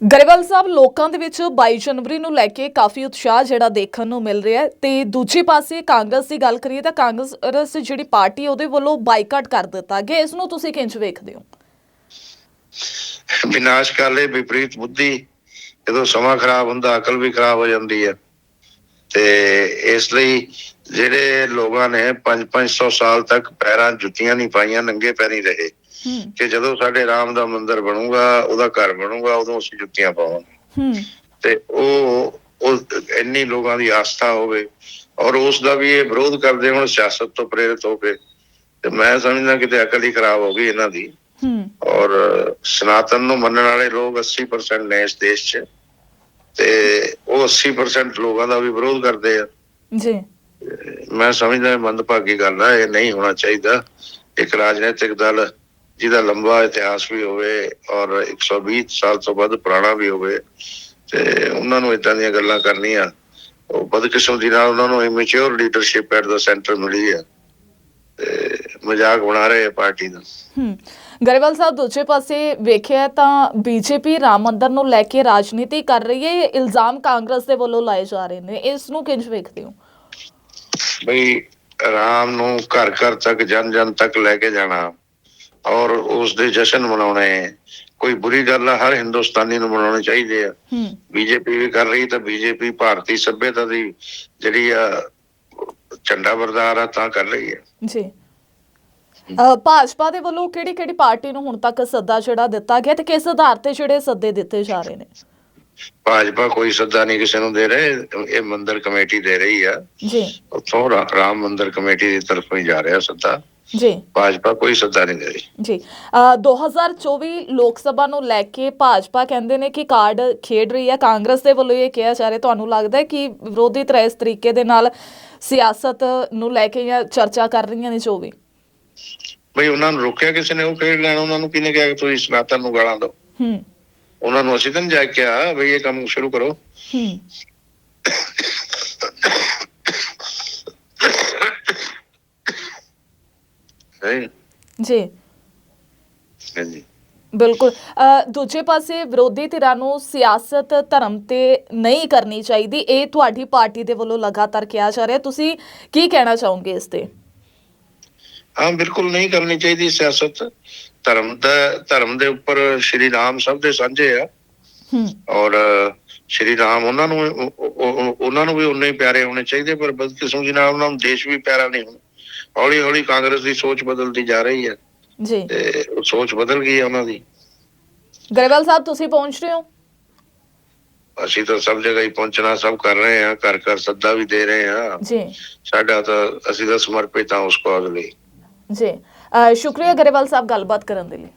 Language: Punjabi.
ਗਰੇਵਾਲ ਸਾਹਿਬ, ਲੋਕਾਂ ਦੇ ਵਿੱਚ 22 ਜਨਵਰੀ ਨੂੰ ਲੈ ਕੇ ਕਾਫੀ ਉਤਸ਼ਾਹ ਜਿਹੜਾ ਦੇਖਣ ਨੂੰ ਮਿਲ ਰਿਹਾ ਹੈ ਤੇ ਦੂਜੇ ਪਾਸੇ ਕਾਂਗਰਸ ਦੀ ਗੱਲ ਕਰੀਏ ਤਾਂ ਕਾਂਗਰਸ ਜਿਹੜੀ ਪਾਰਟੀ ਉਹਦੇ ਵੱਲੋਂ ਬਾਈਕਾਟ ਕਰ ਦਿੱਤਾ ਗਿਆ। ਇਸ ਨੂੰ ਤੁਸੀਂ ਕਿੰਜ ਵੇਖਦੇ ਹੋ? ਵਿਨਾਸ਼ ਵਿਪਰੀਤ ਬੁੱਧੀ। ਜਦੋਂ ਸਮਾਂ ਖਰਾਬ ਹੁੰਦਾ, ਅਕਲ ਵੀ ਖਰਾਬ ਹੋ ਜਾਂਦੀ ਹੈ। ਤੇ ਇਸ ਲਈ ਜਿਹੜੇ ਲੋਕਾਂ ਨੇ 5-500 ਸਾਲ ਤੱਕ ਪੈਰਾਂ 'ਚ ਜੁੱਤੀਆਂ ਨਹੀਂ ਪਾਈਆਂ, ਨੰਗੇ ਪੈਰੀ ਰਹੇ। ਕਿ ਜਦੋਂ ਸਾਡੇ ਰਾਮ ਦਾ ਮੰਦਿਰ ਬਣੂਗਾ ਉਹਦਾ ਘਰ ਬਣੂਗਾ ਉਦੋਂ ਅਸੀਂ ਜੁੱਤੀਆਂ ਪਾਵਾਂਗੇ। ਤੇ ਉਹ ਉਹ ਇੰਨੀ ਲੋਕਾਂ ਦੀ ਆਸਥਾ ਹੋਵੇ ਔਰ ਉਸ ਦਾ ਵੀ ਇਹ ਵਿਰੋਧ ਕਰਦੇ ਹੁਣ ਸਿਆਸਤ ਤੋਂ ਪ੍ਰੇਰਿਤ ਹੋ ਕੇ। ਤੇ ਮੈਂ ਸਮਝਦਾ ਕਿਤੇ ਅਕਲ ਹੀ ਖਰਾਬ ਹੋ ਗਈ ਇਹਨਾਂ ਦੀ। ਹੂੰ। ਔਰ ਸਨਾਤਨ ਨੂੰ ਮੰਨਣ ਵਾਲੇ ਲੋਕ 80% ਨੇ ਇਸ ਦੇਸ਼ 'ਚ। ਤੇ ਉਹ 80% ਲੋਕਾਂ ਦਾ ਵੀ ਵਿਰੋਧ ਕਰਦੇ ਆ। ਜੀ। ਮੈਂ ਸਮਝਦਾ ਇਹ ਮੰਦਭਾਗੀ ਗੱਲ ਆ ਇਹ ਨਹੀਂ ਹੋਣਾ ਚਾਹੀਦਾ। ਇੱਕ ਰਾਜਨੀਤਿਕ ਦਲ ਜਿਹਦਾ ਲੰਬਾ ਇਤਿਹਾਸ ਵੀ ਹੋਵੇ ਔਰ 120 ਸਾਲ ਤੋਂ ਵੱਧ ਪੁਰਾਣਾ ਵੀ ਹੋਵੇ ਤੇ ਉਹਨਾਂ ਨੂੰ ਇਦਾਂ ਦੀਆਂ ਗੱਲਾਂ ਕਰਨੀਆਂ ਉਹ ਬਦਕਿਸਮਤੀ ਨਾਲ ਉਹਨਾਂ ਨੂੰ immature leadership at the centre ਮਿਲੀ ਹੈ ਤੇ ਮਜ਼ਾਕ ਬਣਾ ਰਹੇ ਪਾਰਟੀ ਦਾ। ਹੂੰ ਗਰੇਵਾਲ ਸਾਹਿਬ ਦੂਜੇ ਪਾਸੇ ਵੇਖਿਆ ਤਾਂ ਬੀਜੇਪੀ ਰਾਮ ਮੰਦਰ ਨੂੰ ਲੈ ਕੇ ਰਾਜਨੀਤੀ ਕਰ ਰਹੀ ਹੈ ਇਲਜ਼ਾਮ ਕਾਂਗਰਸ ਦੇ ਵੱਲੋਂ ਲਾਏ ਜਾ ਰਹੇ ਨੇ ਇਸ ਨੂੰ ਕਿੰਜ ਵੇਖਦੇ ਹੋ? ਬਈ ਰਾਮ ਨੂੰ ਘਰ ਘਰ ਤੱਕ ਜਨ ਜਨ ਤੱਕ ਲੈ ਕੇ ਜਾਣਾ। ਔਰ ਉਸ ਦੇ ਜਸ਼ਨ ਮਨਾਉਣੇ। ਕੋਈ ਬੁਰੀ ਗੱਲ ਆ ਹਰ ਹਿੰਦੁਸਤਾਨੀ ਨੂੰ ਮਨਾਉਣੇ ਚਾਹੀਦੇ ਆ। ਹੂੰ। ਬੀਜੇਪੀ ਵੀ ਕਰ ਰਹੀ ਤਾਂ ਬੀਜੇਪੀ ਭਾਰਤੀ ਸਭਿਅਤਾ ਦੀ ਜਿਹੜੀ ਆ ਝੰਡਾ ਬਰਦਾਰ ਆ ਤਾਂ ਕਰ ਰਹੀ ਹੈ। ਜੀ। ਭਾਜਪਾ ਦੇ ਵੱਲੋਂ ਕਿਹੜੀ ਕਿਹੜੀ ਪਾਰਟੀ ਨੂੰ ਹੁਣ ਤੱਕ ਸੱਦਾ ਜਿਹੜਾ ਦਿੱਤਾ ਗਿਆ ਤੇ ਕਿਸ ਆਧਾਰ ਤੇ ਜਿਹੜੇ ਸੱਦੇ ਦਿੱਤੇ ਜਾ ਰਹੇ ਨੇ? ਭਾਜਪਾ ਕੋਈ ਸੱਦਾ ਨਹੀਂ ਕਿਸੇ ਨੂੰ ਦੇ ਰਹੇ ਇਹ ਮੰਦਰ ਕਮੇਟੀ ਦੇ ਰਹੀ ਆ। ਜੀ। ਉੱਥੋਂ ਰਾਮ ਮੰਦਰ ਕਮੇਟੀ ਦੀ ਤਰਫੋਂ ਹੀ ਜਾ ਰਿਹਾ ਸੱਦਾ। ਜੀ। ਭਾਜਪਾ ਕੋਈ ਸੱਦਾ ਨਹੀਂ ਦੇ ਰਹੀ। ਜੀ। ਅ, 2024 ਲੋਕ ਸਭਾ ਨੂੰ ਲੈ ਕੇ ਭਾਜਪਾ ਕਹਿੰਦੇ ਨੇ ਕਿ ਕਾਰਡ ਖੇਡ ਰਹੀ ਹੈ। ਕਾਂਗਰਸ ਦੇ ਵੱਲੋਂ ਇਹ ਕਿਹਾ ਜਾ ਰਿਹਾ ਤੁਹਾਨੂੰ ਲੱਗਦਾ ਹੈ ਕਿ ਵਿਰੋਧੀ ਧਿਰਾਂ ਇਸ ਤਰੀਕੇ ਦੇ ਨਾਲ ਸਿਆਸਤ ਨੂੰ ਲੈ ਕੇ ਜਾਂ ਚਰਚਾ ਕਰ ਰਹੀਆਂ ਨੇ ਜੋ ਵੀ ਬਈ ਉਹਨਾਂ ਨੂੰ ਰੋਕਿਆ ਕਿਸੇ ਨੇ ਉਹ ਖੇਡ ਲੈਣ ਉਹਨਾਂ ਨੂੰ ਕਿਹਨੇ ਕਿਹਾ ਕਿ ਤੁਸੀਂ ਸਨਾਤਨ ਨੂੰ ਗਾਲਾਂ ਦਿਓ? ਹੂੰ। ਉਹਨਾਂ ਨੂੰ ਅਸੀਂ ਤਾਂ ਨਹੀਂ ਜਾ ਕੇ ਕਿਹਾ ਬਈ ਇਹ ਕੰਮ ਸ਼ੁਰੂ ਕਰੋ। ਹੂੰ। ਹੈ। ਜੀ। ਹਾਂਜੀ। ਬਿਲਕੁਲ। ਅ, ਦੂਜੇ ਪਾਸੇ ਵਿਰੋਧੀ ਧਿਰਾਂ ਨੂੰ ਸਿਆਸਤ ਧਰਮ ਤੇ ਨਹੀਂ ਕਰਨੀ ਚਾਹੀਦੀ। ਇਹ ਤੁਹਾਡੀ ਪਾਰਟੀ ਦੇ ਵੱਲੋਂ ਲਗਾਤਾਰ ਕਿਹਾ ਜਾ ਰਿਹਾ। ਤੁਸੀਂ ਕੀ ਕਹਿਣਾ ਚਾਹੋਗੇ ਇਸ ਤੇ? ਹਾਂ ਬਿਲਕੁਲ ਨਹੀਂ ਕਰਨੀ ਚਾਹੀਦੀ ਸਿਆਸਤ। ਧਰਮ ਦਾ ਧਰਮ ਦੇ ਉੱਪਰ ਸ਼੍ਰੀ ਰਾਮ ਸਭ ਦੇ ਸਾਂਝੇ ਆ। ਹੂੰ। ਔਰ ਸ਼੍ਰੀ ਰਾਮ ਉਹਨਾਂ ਨੂੰ ਉਹ- ਉਹ- ਉਹ- ਉਹਨਾਂ ਨੂੰ ਵੀ ਉਨੇ ਹੀ ਪਿਆਰੇ ਹੋਣੇ ਚਾਹੀਦੇ। ਪਰ ਬਦਕਿਸਮਤੀ ਨਾਲ ਉਹਨਾਂ ਨੂੰ ਦੇਸ਼ ਵੀ ਪਿਆਰਾ ਨਹੀਂ ਹੋਣਾ। ਹੌਲੀ ਹੌਲੀ ਕਾਂਗਰਸ ਦੀ ਸੋਚ ਬਦਲਦੀ ਜਾ ਰਹੀ ਹੈ। ਜੀ। ਤੇ ਉਹ ਸੋਚ ਬਦਲ ਗਈ ਹੈ ਉਹਨਾਂ ਦੀ। ਗਰੇਵਾਲ ਸਾਹਿਬ ਤੁਸੀਂ ਪਹੁੰਚ ਰਹੇ ਹੋ? ਅਸੀਂ ਤਾਂ ਸਭ ਜਗ੍ਹਾ ਹੀ ਪਹੁੰਚਣਾ ਸਭ ਕਰ ਰਹੇ ਹਾਂ ਘਰ ਘਰ ਸੱਦਾ ਵੀ ਦੇ ਰਹੇ ਹਾਂ। ਜੀ। ਸਾਡਾ ਤਾਂ ਅਸੀਂ ਤਾਂ ਸਮਰਪਿਤ ਹਾਂ ਉਸ ਕਾਜ਼ ਲਈ ਜੀ। ਸ਼ੁਕਰੀਆ ਗਰੇਵਾਲ ਸਾਹਿਬ ਗੱਲਬਾਤ ਕਰਨ ਦੇ ਲਈ।